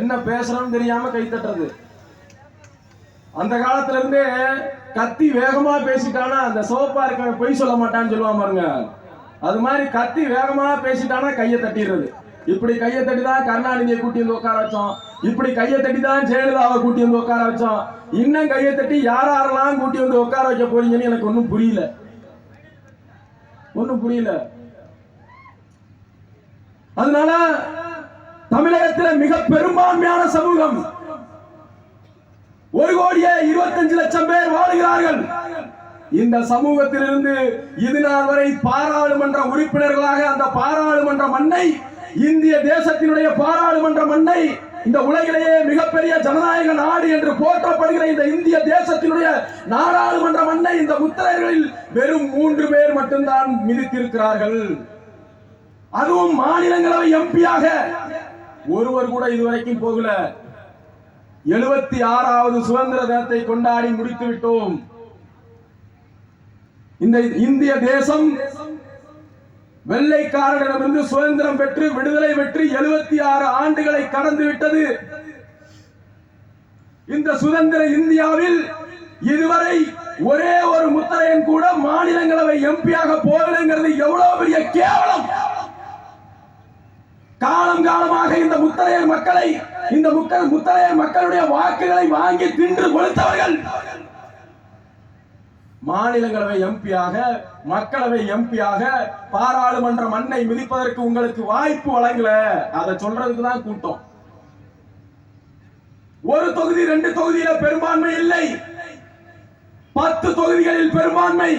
என்ன பேசுறோம்னு தெரியாம கை தட்டுறது. அந்த காலத்துல இருந்தே கத்தி வேகமா பேசிட்டானா அந்த சோப்பா இருக்க பொய் சொல்ல மாட்டான்னு சொல்லுவான் பாருங்க. அது மாதிரி கத்தி வேகமா பேசிட்டானா கையை தட்டிடுறது. இப்படி கையை தட்டி தான் கருணாநிதியை கூட்டி வந்து உட்கார வச்சோம். இப்படி கையை தட்டி தான் ஜெயலலிதாவை கூட்டி வந்து உட்கார வச்சோம். இன்னும் கையை தட்டி யார் யாரெல்லாம் கூட்டி வந்து உட்கார வைக்க போறீங்கன்னு எனக்கு ஒன்றும் புரியல. ஒன்றும் புரியல. அதனால தமிழகத்தில் மிக பெரும்பான்மையான சமூகம். ஒரு கோடியே இருபத்தஞ்சு லட்சம் பேர் வாழுகிறார்கள். இந்த சமூகத்திலிருந்து இது நாள் வரை பாராளுமன்ற உறுப்பினர்களாக அந்த பாராளுமன்ற மண்ணை இந்திய தேசத்தினுடைய பாராளுமன்ற மண்ணை இந்த உலகிலேயே மிகப்பெரிய ஜனநாயக நாடு என்று போற்றப்படுகிற இந்த இந்திய தேசத்தினுடைய நாடாளுமன்ற மண்ணை இந்த முத்திரைகளில் வெறும் மூன்று பேர் மட்டும்தான் மிதித்திருக்கிறார்கள். அதுவும் மாநிலங்களவை எம்பியாக ஒருவர் கூட இதுவரைக்கும் போகல. எழுபத்தி ஆறாவது சுதந்திர தினத்தை கொண்டாடி முடித்து விட்டோம். இந்த இந்திய தேசம் வெள்ளைக்காரர்களிடமிருந்து சுதந்திரம் பெற்று விடுதலை பெற்று எழுபத்தி ஆறு ஆண்டுகளை கடந்து விட்டது. இந்த சுதந்திர இந்தியாவில் இதுவரை ஒரே ஒரு முத்தரையன் கூட மாநிலங்களவை எம்பியாக போகலைங்கிறது எவ்வளவு பெரிய கேவலம்! காலம் காலமாக இந்த முத்தரையர் மக்களை இந்த முக்கள் முத்தரையர் மக்களுடைய வாக்குகளை வாங்கி தின்று கொளுத்தவர்கள். மாநிலங்களவை எம்பியாக மக்களவை எம்பியாக பாராளுமன்ற மண்ணை மிதிப்பதற்கு உங்களுக்கு வாய்ப்பு வழங்கல. அதை சொல்றதுக்கு தான் கூட்டம். ஒரு தொகுதி ரெண்டு தொகுதியில பெரும்பான்மை இல்லை. பத்து தொகுதிகளில் பெரும்பான்மை.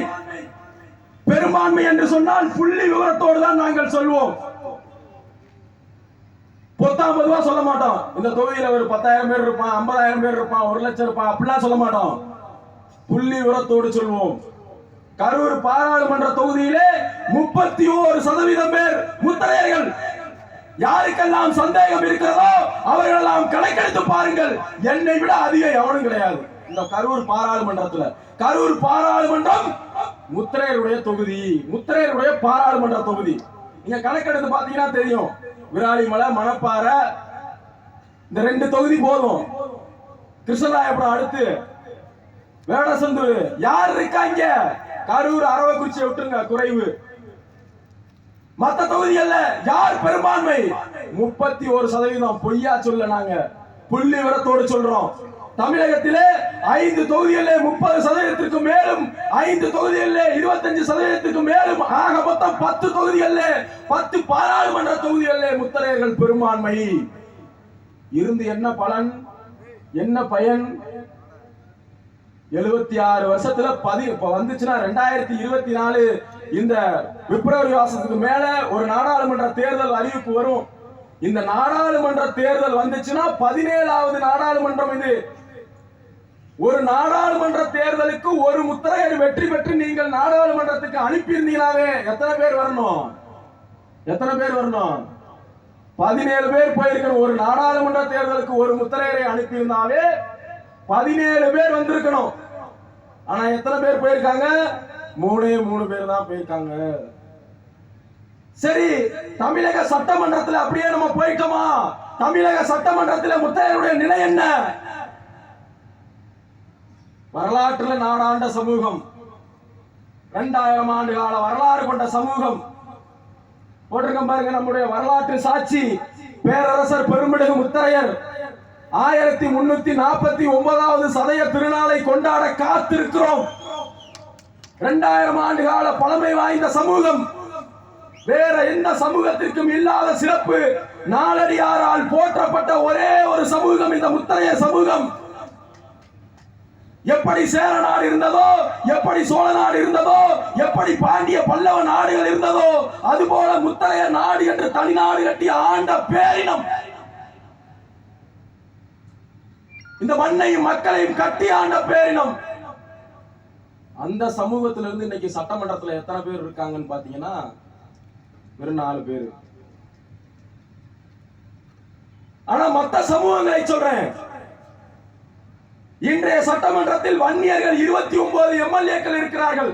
பெரும்பான்மை என்று சொன்னால் புள்ளி விவரத்தோடு தான் நாங்கள் சொல்வோம். பத்தாம் ரூபா சொல்ல மாட்டோம். இந்த தொகுதியில ஒரு பத்தாயிரம் பேர் இருப்பான் ஐம்பதாயிரம் பேர் இருப்பான் ஒரு லட்சம் இருப்பான் அப்படிலாம் சொல்ல மாட்டோம். புள்ளி உரத்தோடு சொல்வோம். கரூர் பாராளுமன்ற தொகுதியிலே முப்பத்தி ஓரு சதவீதம் பேர் முத்தரையர்கள். யாருக்கெல்லாம் சந்தேகம் இருக்கிறதோ அவர்களெல்லாம் கணக்கெடுத்து பாருங்கள். என்னை விட அதிக எவனும் கிடையாது. இந்த கரூர் பாராளுமன்றத்துல. கரூர் பாராளுமன்றம் முத்திரையருடைய தொகுதி. முத்திரையருடைய பாராளுமன்ற தொகுதி. நீங்க கணக்கெடுத்து பாத்தீங்கன்னா தெரியும். விராலிமலை மணப்பாறை இந்த ரெண்டு தொகுதி போதும். கிருஷ்ணராயபுரம் அடுத்து வேடசந்தூர். யார் இருக்காங்க கரூர் அரவக்குறிச்சியை விட்டுருங்க குறைவு. மத்த தொகுதிகள்ல யார் பெரும்பான்மை? முப்பத்தி ஒரு சதவீதம் பொய்யா சொல்ல நாங்க. புள்ளி விவரத்தோடு சொல்றோம். தமிழகத்திலே ஐந்து தொகுதிகளிலே முப்பது சதவீதத்திற்கு மேலும் ஐந்து தொகுதிகளிலே இருபத்தஞ்சு சதவீதத்திற்கு மேலும் ஆக மொத்தம் பத்து தொகுதிகளிலே பத்து பாராளுமன்ற தொகுதிகளிலே முத்தரையர்கள் பெரும்பான்மை. இருந்து என்ன பலன்? என்ன பயன்? எழுபத்தி ஆறு வருஷத்துல பதி இப்ப வந்துச்சுன்னா ரெண்டாயிரத்தி இருபத்தி நாலு இந்த பிப்ரவரி மாசத்துக்கு மேல ஒரு நாடாளுமன்ற தேர்தல் அறிவிப்பு வரும். இந்த நாடாளுமன்ற தேர்தல் வந்துச்சுன்னா பதினேழாவது நாடாளுமன்றம் இது. ஒரு நாடாளுமன்ற தேர்தலுக்கு ஒரு முத்திரையை வெற்றி பெற்று நீங்கள் நாடாளுமன்றத்துக்கு அனுப்பியிருந்தீங்களாவே. எத்தனை பேர் வரணும்? எத்தனை பேர் வரணும்? பதினேழு பேர் போயிருக்கணும். ஒரு நாடாளுமன்ற தேர்தலுக்கு ஒரு முத்திரையரை அனுப்பியிருந்தாவே பதினேழு பேர் வந்திருக்கணும். ஆனா எத்தனை பேர் போயிருக்காங்க? மூணே மூணு பேர் தான் போயிருக்காங்க. சரி தமிழக சட்டமன்றத்தில் அப்படியே நம்ம போயிட்டோமா? தமிழக சட்டமன்றத்தில் முத்தையருடைய நிலை என்ன? வரலாற்றில் நாடாண்ட சமூகம். ரெண்டாயிரம் ஆண்டு கால வரலாறு கொண்ட சமூகம். போட்டிருக்கோம் பாருங்க நம்முடைய வரலாற்று சாட்சி. பேரரசர் பெருமிடுகு முத்தரையர் ஆயிரத்தி முன்னூத்தி நாற்பத்தி ஒன்பதாவது சதய திருநாளை கொண்டாட காத்திருக்கிறோம். இரண்டாயிரம் ஆண்டு கால பழமை வாய்ந்த சமூகம். வேற எந்த சமூகத்திற்கும் இல்லாத சிறப்பு நாளடியாரால் போற்றப்பட்ட ஒரே ஒரு சமூகம் இந்த முத்தரைய சமூகம். எப்படி சேர நாடு இருந்ததோ எப்படி சோழ நாடு இருந்ததோ எப்படி பாண்டிய பல்லவ நாடுகள் இருந்ததோ அதுபோல முத்தரைய நாடு என்று தனி நாடு கட்டி ஆண்ட பேரினம். இந்த மண்ணையும் மக்களையும் கட்டி ஆண்ட பேரினம். அந்த சமூகத்துல இருந்து இன்னைக்கு சட்டமன்றத்துல எத்தனை பேர் இருக்காங்கன்னு பாத்தீங்கன்னா வெறும் நாலு பேர். ஆனா மத்த சமூகங்களை சொல்றேன். இன்றைய சட்டமன்றத்தில் வன்னியர்கள் இருபத்தி ஒன்பது எம்எல்ஏக்கள் இருக்கிறார்கள்.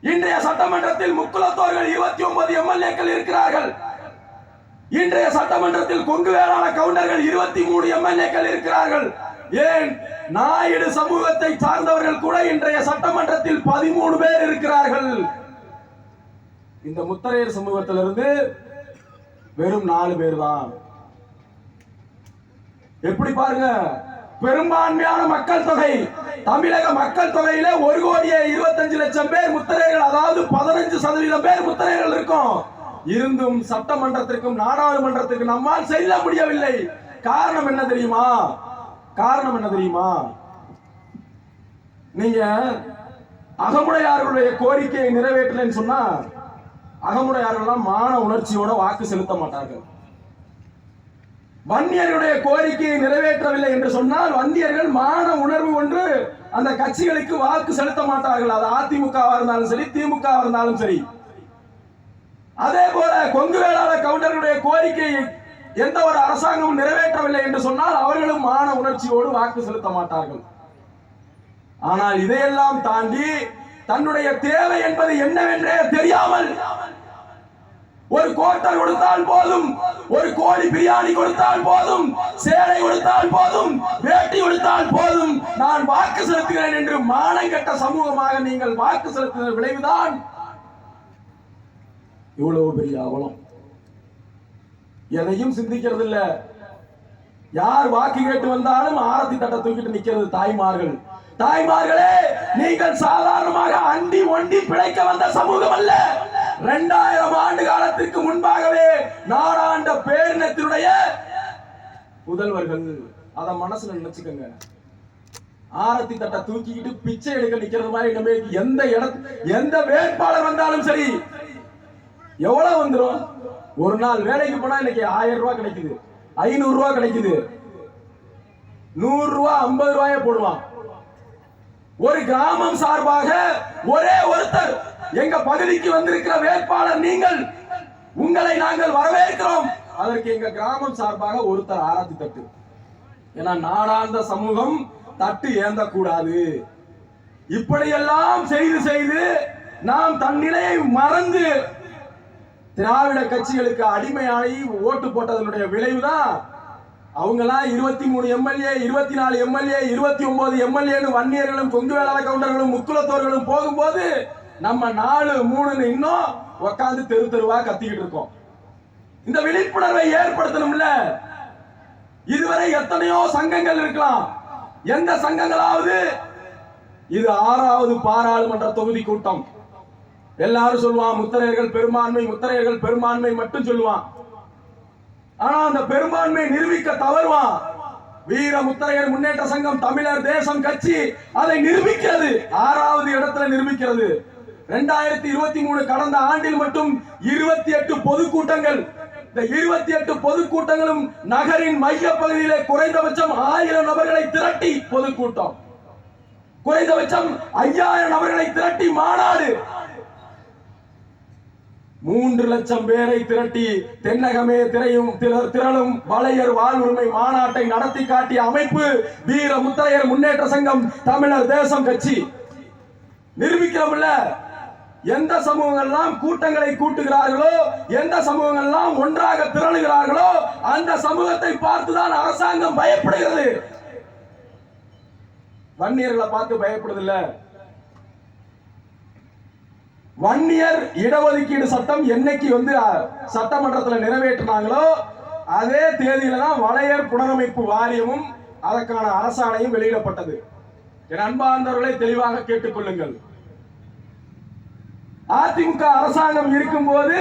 இன்றைய சட்டமன்றத்தில் முக்குலத்தோர்கள் இருபத்தி ஒன்பது எம்எல்ஏக்கள் இருக்கிறார்கள். இன்றைய சட்டமன்றத்தில் கொங்கு வேளாண் கவுண்டர்கள் இருபத்தி மூணு எம்எல்ஏக்கள் இருக்கிறார்கள். ஏன்? நாயுடு சமூகத்தை சார்ந்தவர்கள் கூட இன்றைய சட்டமன்றத்தில் பதிமூணு பேர் இருக்கிறார்கள். இந்த முத்தரையர் சமூகத்திலிருந்து வெறும் நாலு பேர் தான். எப்படி பாருங்க? பெரும்பான்மையான மக்கள் தொகை தமிழக மக்கள் தொகையில ஒரு கோடியே இருபத்தஞ்சு லட்சம் பேர் முத்திரைகள் அதாவது பதினஞ்சு சதவீதம் பேர் முத்திரைகள் இருக்கும். இருந்தும் சட்டமன்றத்திற்கும் நாடாளுமன்றத்திற்கும் நம்மால் செல்ல முடியவில்லை. காரணம் என்ன தெரியுமா? காரணம் என்ன தெரியுமா? நீங்க அகமுடையார்களுடைய கோரிக்கையை நிறைவேற்றலைன்னு சொன்னா அகமுடையார்கள் மான உணர்ச்சியோட வாக்கு செலுத்த மாட்டார்கள். வன்னியர்களுடைய கோரிக்கையை நிறைவேற்றவில்லை என்று சொன்னால் வன்னியர்கள் மான உணர்வு ஒன்று அந்த கட்சிகளுக்கு வாக்கு செலுத்த மாட்டார்கள். அது அதிமுகவா இருந்தாலும் சரி திமுகவா இருந்தாலும் சரி. அதே போல கொங்கு வேளாளர் கவுண்டர்களுடைய கோரிக்கையை எந்த ஒரு அரசாங்கமும் நிறைவேற்றவில்லை என்று சொன்னால் அவர்களும் மான உணர்ச்சியோடு வாக்கு செலுத்த மாட்டார்கள். ஆனால் இதையெல்லாம் தாண்டி தன்னுடைய தேவை என்பது என்னவென்றே தெரியாமல் ஒரு கோட்டை கொடுத்தால் போதும் ஒரு கோழி பிரியாணி கொடுத்தால் போதும் சேலை கொடுத்தால் போதும் வேட்டி கொடுத்தால் போதும். நான் வாக்கு செலுத்துகிறேன் என்று மானங்கெட்ட சமூகமாக நீங்கள் வாக்கு செலுத்துகிற விளைவுதான். இவ்வளவு பெரிய அவலம். எதையும் சிந்திக்கிறது இல்ல யார் வாக்கு கேட்டு வந்தாலும் ஆரத்தி தட்டை தூக்கிட்டு நிக்கிறது தாய்மார்கள். தாய்மார்களே நீங்கள் சாதாரணமாக அண்டி ஒண்டி பிழைக்க வந்த சமூகம் அல்ல. இரண்டாயிரம் ஆண்டு காலத்திற்கு முன்பாகவே நாடாண்ட பேரினத்தினுடைய முதல்வர்கள் அத மனசுல நினைச்சுக்கோங்க. ஆரத்தி தட்டை தூக்கிக்கிட்டு பிச்சை எடுக்க நிக்கிறது மாதிரி நம்ம எந்த இடத்து எந்த வேட்பாளர் வந்தாலும் சரி எவ்வளவு வந்துடும் ஒரு நாள் வேலைக்கு போனா இன்னைக்கு ஆயிரம் ரூபாய் கிடைக்குது. ஐநூறு ரூபாய் கிடைக்குது. நூறு ரூபாய் ஐம்பது ரூபாய போடுவான். ஒரு கிராமம் சார்பாக ஒரே ஒருத்தர் எங்க பகுதிக்கு வந்திருக்கிற வேட்பாளர் நீங்கள் உங்களை நாங்கள் வரவேற்கிறோம். அதற்கு எங்க கிராமம் சார்பாக ஒருத்தர் ஆராய்ச்சி தட்டு. ஏன்னா நாடாந்த சமூகம் தட்டு ஏந்தக்கூடாது. இப்படியெல்லாம் செய்து செய்து நாம் தன்னிலையை மறந்து திராவிட கட்சிகளுக்கு அடிமையாகி ஓட்டு போட்டதனுடைய விளைவுதான் அவங்கெல்லாம் இருபத்தி மூணு எம்எல்ஏ இருபத்தி நாலு எம்எல்ஏ இருபத்தி ஒன்பது எம்எல்ஏன்னு வன்னியர்களும் கொங்கு வேளாள கவுண்டர்களும் முக்குலத்தோர்களும் போகும்போது நம்ம நாலு மூணுன்னு இன்னும் உட்காந்து தெரு தெருவா கத்திக்கிட்டு இருக்கோம். இந்த விழிப்புணர்வை ஏற்படுத்தணும்ல. இதுவரை எத்தனையோ சங்கங்கள் இருக்கலாம். எந்த சங்கங்களாவது? இது ஆறாவது பாராளுமன்ற தொகுதி கூட்டம். எல்லாரும் சொல்லுவான் முத்தரையர்கள் பெரும்பான்மை முத்தரையர்கள் பெரும்பான்மை மட்டும் சொல்லுவான். ஆனா அந்த பெரும்பான்மை நிரூபிக்க தவறுவான். வீர முத்தரையர் முன்னேற்ற சங்கம் தமிழர் தேசம் கட்சி அதை நிரூபிக்கிறது. ஆறாவது இடத்துல நிரூபிக்கிறது. ரெண்டாயிரத்தி இருபத்தி மூணு கடந்த ஆண்டில் மட்டும் இருபத்தி எட்டு பொதுக்கூட்டங்கள். இந்த இருபத்தி எட்டு பொதுக்கூட்டங்களும் நகரின் மைய பகுதியிலே குறைந்தபட்சம் ஆயிரம் நபர்களை திரட்டி பொதுக்கூட்டம். குறைந்தபட்சம் ஐயாயிரம் நபர்களை திரட்டி மாநாடு. மூன்று லட்சம் பேரை திரட்டி தென்னகமே திரையும் திரளும் வளையர் வாழ்வுரிமை மாநாட்டை நடத்தி காட்டிய அமைப்பு வீர முத்தரையர் முன்னேற்ற சங்கம் தமிழர் தேசம் கட்சி. நிரூபிக்கிறோம்ல எந்த சமூகங்கள்லாம் கூட்டங்களை கூட்டுகிறார்களோ எந்த சமூகங்கள்லாம் ஒன்றாக திரளுகிறார்களோ அந்த சமூகத்தை பார்த்துதான் அரசாங்கம் பயப்படுகிறது. வன்னியர்களை பார்த்து பயப்படுதில்ல வன்னியர் இடஒதுக்கீடு சட்டம் என்னைக்கு வந்து சட்டமன்றத்தில் நிறைவேற்றினாங்களோ அதே தேதியில தான் வளையர் புனரமைப்பு வாரியமும் அதற்கான அரசாணையும் வெளியிடப்பட்டது. என் அன்பார்ந்தவர்களை தெளிவாக கேட்டுக்கொள்ளுங்கள். அதிமுக அரசாங்கம் இருக்கும்போது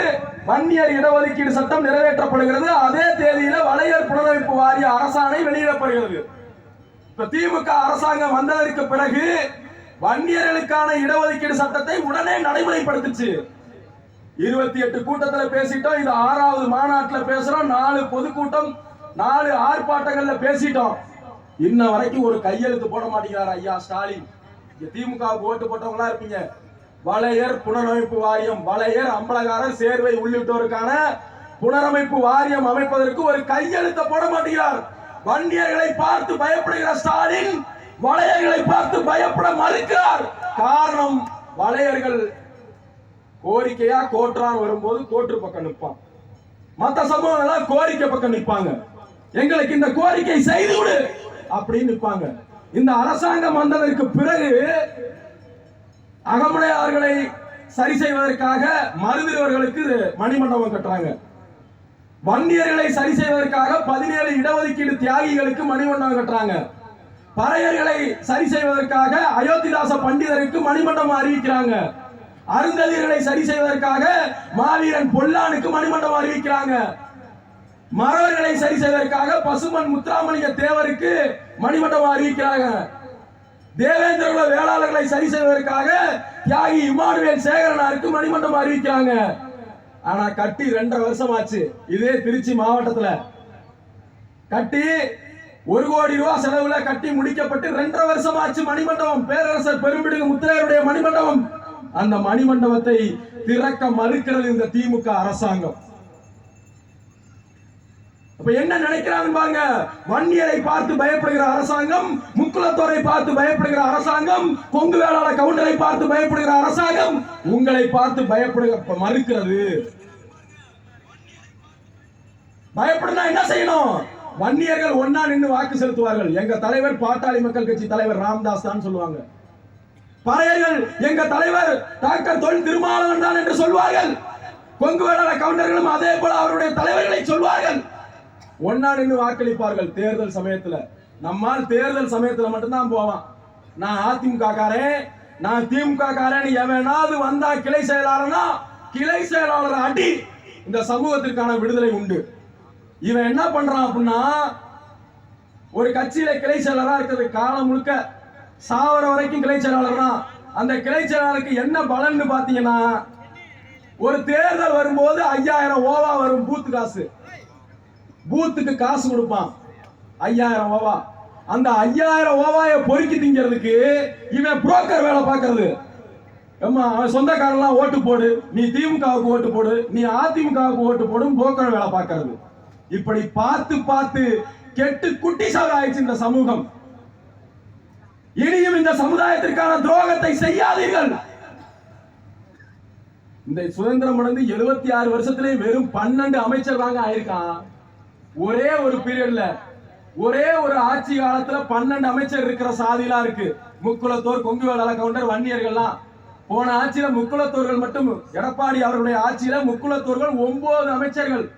வன்னியர் இடஒதுக்கீடு சட்டம் நிறைவேற்றப்படுகிறது. அதே தேதியில வளையர் புனரமைப்பு வாரிய அரசாணை வெளியிடப்படுகிறது. இப்ப திமுக அரசாங்கம் வந்ததற்கு பிறகு வன்னியர்களுக்கான இடஒதுக்கீடு சட்டத்தை உடனே நடைமுறைப்படுத்துச்சு. இருபத்தி எட்டு கூட்டத்தில் பேசிட்டோம். இது ஆறாவது மாநாட்டில் பேசுறோம். நாலு பொதுக்கூட்டம் நாலு ஆர்ப்பாட்டங்கள்ல பேசிட்டோம். இன்ன வரைக்கும் ஒரு கையெழுத்து போட மாட்டேங்கிறார் ஐயா ஸ்டாலின். திமுக ஓட்டு போட்டவங்களா இருப்பீங்க. வளையர் புனரமைப்பு வாரியம் வளையர் அம்பலகாரர் சேர்வை உள்ளிட்டோருக்கான புனரமைப்பு வாரியம் அமைப்பதற்கு ஒரு கையெழுத்த போட மாட்டேங்கிறார். வண்டியர்களை பார்த்து பயப்படுகிற ஸ்டாலின் வளையர்களை பார்த்து பயப்பட மறுக்கிறார். காரணம் வளையர்கள் கோரிக்கையா கோற்றான் வரும்போது கோற்று பக்கம் நிற்பான். மத்த சமூகம் எல்லாம் கோரிக்கை பக்கம் நிற்பாங்க. எங்களுக்கு இந்த கோரிக்கை செய்து கொடு அப்படின்னு நிற்பாங்க. இந்த அரசாங்கம் வந்ததற்கு பிறகு அகமுடையார்களை சரி செய்வதற்காக மருதிரவர்களுக்கு மணிமண்டபம் கட்டுறாங்க. வன்னியர்களை சரி செய்வதற்காக பதினேழு இடஒதுக்கீடு தியாகிகளுக்கு மணிமண்டபம் கட்டுறாங்க. பறையர்களை சரி செய்வதற்காக அயோத்திதாச பண்டிதருக்கு மணிமண்டபம் அறிவிக்கிறாங்க. அருந்ததியர்களை சரி செய்வதற்காக மாவீரன் பொல்லானுக்கு மணிமண்டபம் அறிவிக்கிறாங்க. மறவர்களை சரி செய்வதற்காக பசுமன் முத்துராமலிங்க தேவருக்கு மணிமண்டபம் அறிவிக்கிறாங்க. தேவேந்திர வேளாளர்களை சரி செய்வதற்காக தியாகி இமானுவேல் சேகரனாருக்கு மணிமண்டபம் அறிவிக்கிறாங்க. ஆனா கட்டி ரெண்டரை வருஷம் ஆச்சு இதே திருச்சி மாவட்டத்துல. கட்டி ஒரு கோடி ரூபாய் செலவுல கட்டி முடிக்கப்பட்டு ரெண்டரை வருஷம் ஆச்சு மணிமண்டபம். பேரரசர் பெரும்பிடுகு முத்திரையருடைய மணிமண்டபம். அந்த மணிமண்டபத்தை திறக்க மறுக்கிறது இந்த திமுக அரசாங்கம். அப்ப என்ன நினைக்கிறாங்க பாருங்க. வன்னியரை பார்த்து பயப்படுகிற அரசாங்கம் முக்குலத்தோரை பார்த்து பயப்படுகிற அரசாங்கம் கொங்கு வேளாள கவுண்டரை பார்த்து பயப்படுகிற அரசாங்கம் உங்களை பார்த்து பயப்படுகிற மறுக்கிறது. பயப்படுனா என்ன செய்யணும்? வன்னியர்கள் ஒன்னா நின்று வாக்கு செலுத்துவார்கள். எங்க தலைவர் பாட்டாளி மக்கள் கட்சி தலைவர் ராம்தாஸ் தான் சொல்லுவாங்க. பறையர்கள் எங்க தலைவர் டாக்டர் தொல் திருமாவளவன் தான் என்று சொல்வார்கள். கொங்கு வேளாள கவுண்டர்களும் அதே போல அவருடைய தலைவர்களை சொல்வார்கள். ஒன்னா நின்று வாக்களிப்பார்கள் தேர்தல் சமயத்துல. நம்மால் தேர்தல் சமயத்துல மட்டும்தான் போவான். நான் அதிமுக காரன் நான் திமுக காரன் எவனாவது வந்தா கிளை செயலாளர்னா கிளை செயலாளர் அடி. இந்த சமூகத்திற்கான விடுதலை உண்டு. இவன் என்ன பண்றான் அப்படின்னா ஒரு கட்சியில கிளை செயலரா இருக்கிறது காலம் முழுக்க சாவர வரைக்கும் கிளை செயலாளர் தான் அந்த கிளை செயலாளருக்கு என்ன பலன்னு பாத்தீங்கன்னா ஒரு தேர்தல் வரும்போது ஐயாயிரம் ஓவா வரும் பூத்து காசு. பூத்துக்கு காசு கொடுப்பான். ஐயாயிரம் ஓவா. அந்த ஐயாயிரம் ஓவாய பொறுக்கி திங்கிறதுக்கு இவன் புரோக்கர் வேலை பார்க்கறது. ஏமா அவன் சொந்தக்காரெல்லாம் ஓட்டு போடு. நீ திமுகவுக்கு ஓட்டு போடு. நீ அதிமுகவுக்கு ஓட்டு போடும் புரோக்கர் வேலை பார்க்கறது. இப்படி பார்த்து பார்த்து கெட்டு குட்டி சாக ஆயிடுச்சு இந்த சமூகம். இனியும் இந்த சமுதாயத்திற்கான துரோகத்தை செய்யாதீர்கள். இந்த சுதந்திரம் அடைந்து எழுபத்தி ஆறு வருஷத்திலே வெறும் பன்னெண்டு அமைச்சர் தாங்க ஆயிருக்கான். ஒரே ஒரு பீரியட்ல ஒரே ஒரு ஆட்சி காலத்துல பன்னெண்டு அமைச்சர் இருக்கிற சாதிலாம் இருக்கு. முக்குளத்தோர் கொங்கு வேளாள கவுண்டர் வன்னியர்கள்லாம். போன ஆட்சியில முக்குளத்தோர்கள் மட்டும் எடப்பாடி அவருடைய ஆட்சியில முக்குளத்தோர்கள் ஒன்பது அமைச்சர்கள்.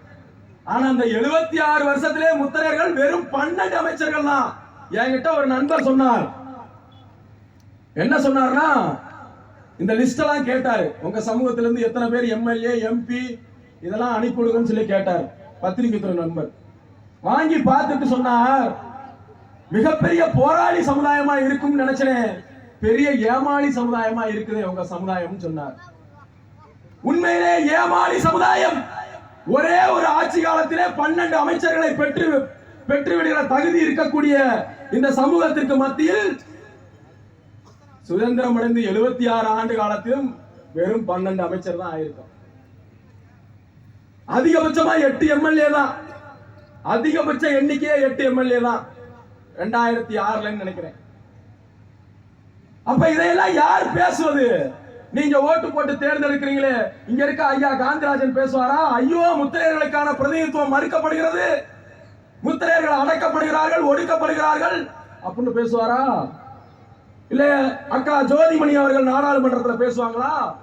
ஆனா அந்த எழுபத்தி ஆறு வருஷத்திலே முத்தரையர்கள் வெறும் பன்னெண்டு அமைச்சர்கள் தான் என்கிட்ட ஒரு நண்பர் சொன்னார். என்ன சொன்னார்னா இந்த லிஸ்ட் எல்லாம் கேட்டாரு. உங்க சமூகத்திலிருந்து எத்தனை பேர் எம்எல்ஏ எம்பி இதெல்லாம் அனுப்பி கொடுங்கன்னு சொல்லி கேட்டார். பத்திரிகை துறை நண்பர். வாங்கி பார்த்துட்டு சொன்னார் மிகப்பெரிய போராளி சமுதாயமா இருக்கும்னு நினைச்சேன். பெரிய ஏமாளி சமுதாயமா இருக்குது உங்க சமுதாயம்னு சொன்னார். உண்மையிலே ஏமாளி சமுதாயம். ஒரே ஒரு ஆட்சி காலத்திலே பன்னெண்டு அமைச்சர்களை பெற்று பெற்று விடுகிற தகுதி இருக்கக்கூடிய இந்த சமூகத்திற்கு மத்தியில் சுதந்திரம் அடைந்து எழுபத்தி ஆறு ஆண்டு காலத்திலும் வெறும் பன்னெண்டு அமைச்சர் தான் ஆயிருக்கும். அதிகபட்சமா எட்டு எம்எல்ஏ தான். அதிகபட்ச எண்ணிக்கையே எட்டு எம்எல்ஏ தான். ரெண்டாயிரத்தி ஆறுலன்னு நினைக்கிறேன். அப்ப இதையெல்லாம் யார் பேசுவது? நீங்க ஓட்டு போட்டு தேர்ந்தெடுக்கிறீங்களே. இங்க இருக்க ஐயா காந்திராஜன் பேசுவாரா? ஐயோ முத்திரையர்களுக்கான பிரதிநிதித்துவம் மறுக்கப்படுகிறது. முத்திரையர்கள் அடக்கப்படுகிறார்கள் ஒடுக்கப்படுகிறார்கள் அப்படின்னு பேசுவாரா? இல்ல அக்கா ஜோதிமணி அவர்கள் நாடாளுமன்றத்தில் பேசுவாங்களா?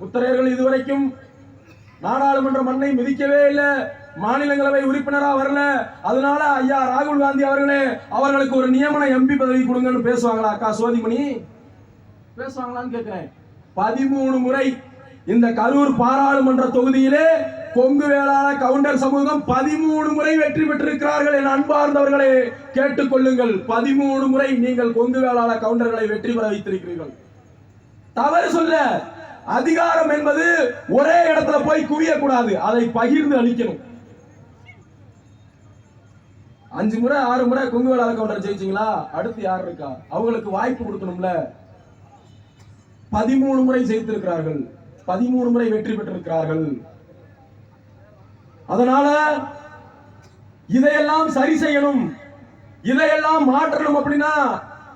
முத்திரையர்கள் இதுவரைக்கும் நாடாளுமன்ற மண்ணை மிதிக்கவே இல்லை. மாநிலங்களவை உறுப்பினரா வரல. அதனால ஐயா ராகுல் காந்தி அவர்களே அவர்களுக்கு ஒரு நியமன எம்பி பதவி கொடுங்கன்னு பேசுவாங்களா அக்கா சோதிமணி பேசுவாங்களான்னு கேட்கிறேன் பதிமூணு முறை இந்த கரூர் பாராளுமன்ற தொகுதியிலே கொங்கு வேளாண கவுண்டர் சமூகம் பதிமூணு முறை வெற்றி பெற்றிருக்கிறார்கள் என் அன்பார்ந்தவர்களே கேட்டுக்கொள்ளுங்கள். பதிமூணு முறை நீங்கள் கொங்கு வேளாண கவுண்டர்களை வெற்றி பெற வைத்திருக்கிறீர்கள். தவறு சொல்ல அதிகாரம் என்பது ஒரே இடத்துல போய் குவியக்கூடாது. அதை பகிர்ந்து அளிக்கணும். அஞ்சு முறை ஆறு முறை கொங்கு வேளாண கவுண்டர் ஜெயிச்சிங்களா? அடுத்து யார் இருக்கா? அவங்களுக்கு வாய்ப்பு கொடுக்கணும்ல. பதிமூணு முறை ஜெயித்திருக்கிறார்கள். பதிமூணு முறை வெற்றி பெற்றிருக்கிறார்கள். அதனால இதையெல்லாம் சரி செய்யணும். இதையெல்லாம் மாற்றணும் அப்படின்னா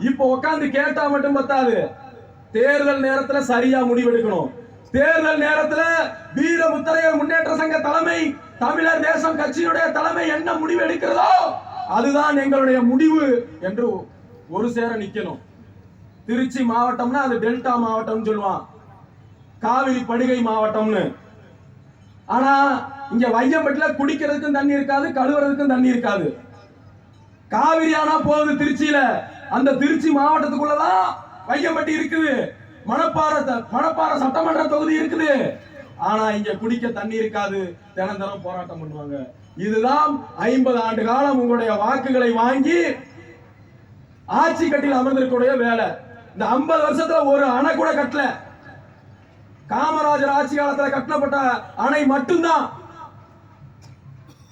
இப்ப உட்காந்து கேட்டா மட்டும் பத்தாது. தேர்தல் நேரத்துல சரியா முடிவெடுக்கணும். தேர்தல் நேரத்துல வீர முத்தரையர் முன்னேற்ற சங்க தலைமை தமிழர் தேசம் கட்சியுடைய தலைமை என்ன முடிவு எடுக்கிறதோ அதுதான் எங்களுடைய முடிவு என்று ஒரு சேர நிக்கணும். திருச்சி மாவட்டம்னா அது டெல்டா மாவட்டம்னு சொல்லுவான். காவிரி படுகை மாவட்டம்னு. ஆனா இங்க வையம்பட்டில குடிக்கிறதுக்கும் தண்ணி இருக்காது கழுவுறதுக்கும் தண்ணி இருக்காது. காவிரி ஆனா போகுது திருச்சியில. அந்த திருச்சி மாவட்டத்துக்குள்ளதான் வையம்பட்டி இருக்குது. மணப்பாறை த- மணப்பாறை சட்டமன்ற தொகுதி இருக்குது. ஆனா இங்க குடிக்க தண்ணி இருக்காது. தினம் தினம் போராட்டம் பண்ணுவாங்க. இதுதான் ஐம்பது ஆண்டு காலம் உங்களுடைய வாக்குகளை வாங்கி ஆட்சி கட்டில் அமர்ந்திருக்கக்கூடிய வேலை. இந்த ஐம்பது வருஷத்துல ஒரு அணை கூட கட்டல. காமராஜர் ஆட்சி காலத்துல கட்டப்பட்ட அணை மட்டும்தான்.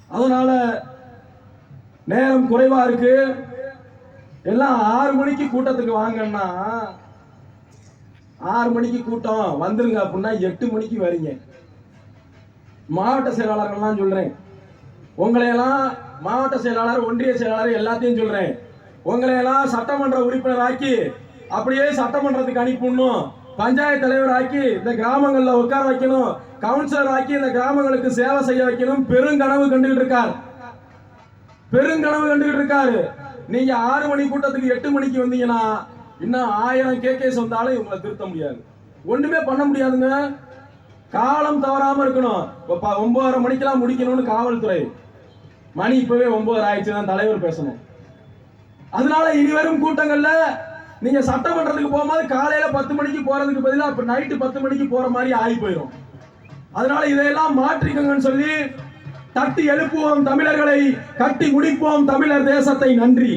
அதனால நேரம் குறைவா இருக்கு. எல்லாம் ஆறு மணிக்கு கூட்டத்துக்கு வாங்கன்னா ஆறு மணிக்கு கூட்டம். வந்துருங்க அப்படின்னா எட்டு மணிக்கு வரீங்க. மாவட்ட செயலாளர்கள்லாம் சொல்றேன். உங்களையெல்லாம் மாவட்ட செயலாளர் ஒன்றிய செயலாளர் எல்லாத்தையும் சொல்றேன். உங்களையெல்லாம் சட்டமன்ற உறுப்பினர் ஆக்கி அப்படியே சட்டமன்றத்துக்கு அனுப்பிடணும். பஞ்சாயத்து தலைவர் ஆக்கி இந்த கிராமங்கள்ல உட்கார வைக்கணும். கவுன்சிலர் ஆக்கி இந்த கிராமங்களுக்கு சேவை செய்ய வைக்கணும். பெருங்கனவு கண்டுகிட்டு இருக்கார். பெருங்கனவு கண்டுகிட்டு இருக்காரு. நீங்க ஆறு மணி கூட்டத்துக்கு எட்டு மணிக்கு வந்தீங்கன்னா இன்னும் ஆயிரம் கேகேஸ் வந்தாலும் இவங்களை திருத்த முடியாது. ஒண்ணுமே பண்ண முடியாதுங்க. காலம் தவறாம இருக்கணும். ஒன்பதரை மணிக்கெல்லாம் முடிக்கணும்னு காவல்துறை. மணி இப்பவே ஒன்பது ஆயிடுச்சு தான் தலைவர் பேசணும். அதனால இனி வரும் கூட்டங்கள்ல நீங்க சட்டமன்றத்துக்கு போகும்போது காலையில பத்து மணிக்கு போறதுக்கு பதிலாக இப்ப நைட்டு பத்து மணிக்கு போற மாதிரி ஆகி போயிடும் அதனால இதையெல்லாம் மாற்றிக்கங்கன்னு சொல்லி தட்டி எழுப்புவோம் தமிழர்களை கட்டி முடிப்போம் தமிழர் தேசத்தை நன்றி.